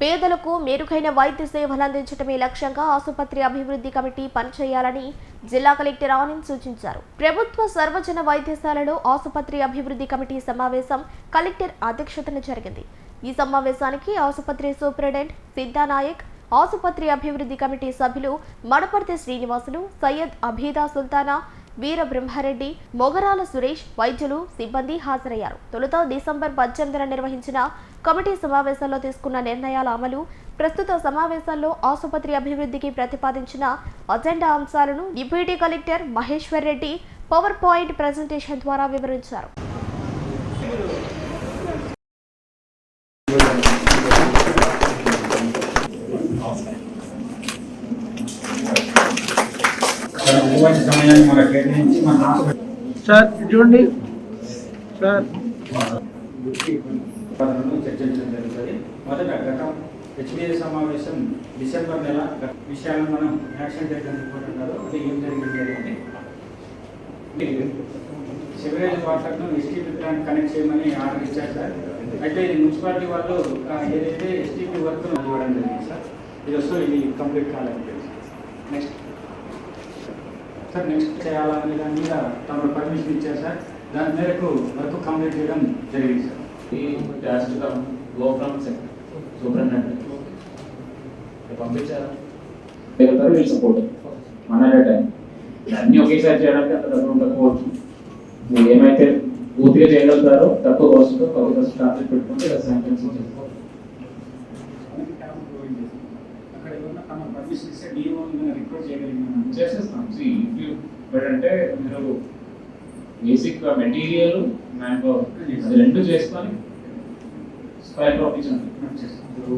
పేదలకు మెరుగైన వైద్య సేవలు అందించడమే లక్ష్యంగా ఆసుపత్రి అభివృద్ధి కమిటీ పనిచేయాలని జిల్లా కలెక్టర్ ఆనంద్ సూచించారు. ప్రభుత్వ సర్వజన వైద్యశాలలో ఆసుపత్రి అభివృద్ధి కమిటీ సమావేశం కలెక్టర్ అధ్యక్షతన జరిగింది. ఈ సమావేశానికి ఆసుపత్రి సూపరింటెండెంట్ సిద్ధానాయక్ ఆసుపత్రి అభివృద్ధి కమిటీ సభ్యులు మడపర్తి శ్రీనివాసులు సయ్యద్ అబీదా సుల్తానా వీర బ్రహ్మారెడ్డి మొగరాల సురేష్ వైద్యులు సిబ్బంది హాజరయ్యారు. తొలుత డిసెంబర్ పద్దెనిమిదిన నిర్వహించిన కమిటీ సమావేశంలో తీసుకున్న నిర్ణయాల అమలు ప్రస్తుత సమావేశంలో ఆసుపత్రి అభివృద్ధికి ప్రతిపాదించిన అజెండా అంశాలను deputy collector Maheshwar Reddy PowerPoint presentation ద్వారా వివరించారు. తన సమయాన్ని మనకు కేటాయించి మన సార్ చూడండి సార్ పనులను చర్చించడం జరుగుతుంది మొదట గత హెచ్డిఏ సమావేశం డిసెంబర్ నెల గత విషయాలను మనం యాక్షన్ టేకన్ రిపోర్ట్ అంటారు అది ఏం జరిగింది అనేది సివరేజ్ వాటర్ను ఎస్టీపీ ప్లాంట్ కనెక్ట్ చేయమని ఆర్డర్ ఇచ్చారు సార్ అయితే ఇది మున్సిపాలిటీ వాళ్ళు ఏదైతే ఎస్టీపీ వర్క్ ఇవ్వడం జరిగింది సార్. ఇది వస్తూ ఇది కంప్లీట్ కాలేదు నెక్స్ట్ సార్ నెక్స్ట్ చేయాలనే దాని మీద తమరు పర్మిషన్ ఇచ్చారు సార్. దాని మేరకు వర్క్ కంప్లీట్ చేయడం జరిగింది sir. come, go from sec- superintendent. పంపించారా? వీళ్ళు సపోర్ట్ అట్ టైం అన్ని ఒకేసారి చేయడానికి అంత డబ్బులు ఉండకపోవచ్చు. మీరు ఏమైతే పూర్తిగా చేయగలుగుతారో తక్కువ కాస్ట్ పది పర్సెంట్ టార్గెట్ పెట్టుకుంటే శాంక్షన్స్ చేసుకోవాలి అక్కడ ఏమన్నా తమ పర్మిషన్ ఇస్తే డిఓ రిక్రూట్ చేయగలిగిన చేసేస్తాం. సి అంటే మీరు బేసిక్ మెటీరియల్ మ్యాన్ పవర్ రెండు చేసుకొని స్క్వేర్ ప్రాఫిట్స్ ఇప్పుడు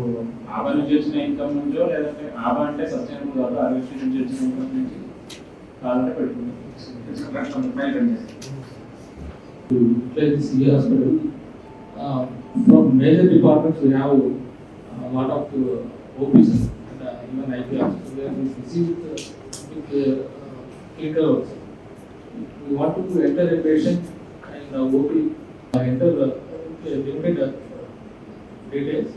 ఆబా నుంచి వచ్చిన ఇన్కమ్ నుంచో లేదంటే ఆబా అంటే సస్టైనబుల్ కాదు ఆరోగ్య నుంచి వచ్చిన ఇన్కమ్ నుంచి కావాలంటే పెట్టుకుంటాం hospital. Uh, From major departments, we have a lot of uh, OPs and uh, even IPRs. So are busy with, uh, with uh, clinical works. We want to enter a patient and uh, OP, uh, enter the uh, limited uh, details,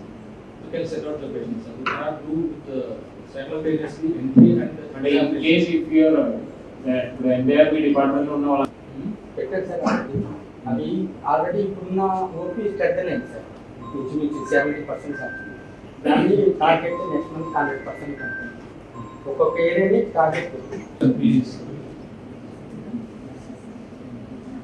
we can set out the patients. And we cannot do with uh, simultaneously entry and. అంటే in case if your ఇప్పుడు NBRB డిపార్ట్మెంట్లో ఉన్న వాళ్ళ పెట్టారు sir అది already ఇప్పుడున్న OP strength అయింది sir నుంచి సెవెంటీ పర్సెంట్ సార్ దాన్ని target next month hundred percent ఒక్కొక్క ఏరియాని టార్గెట్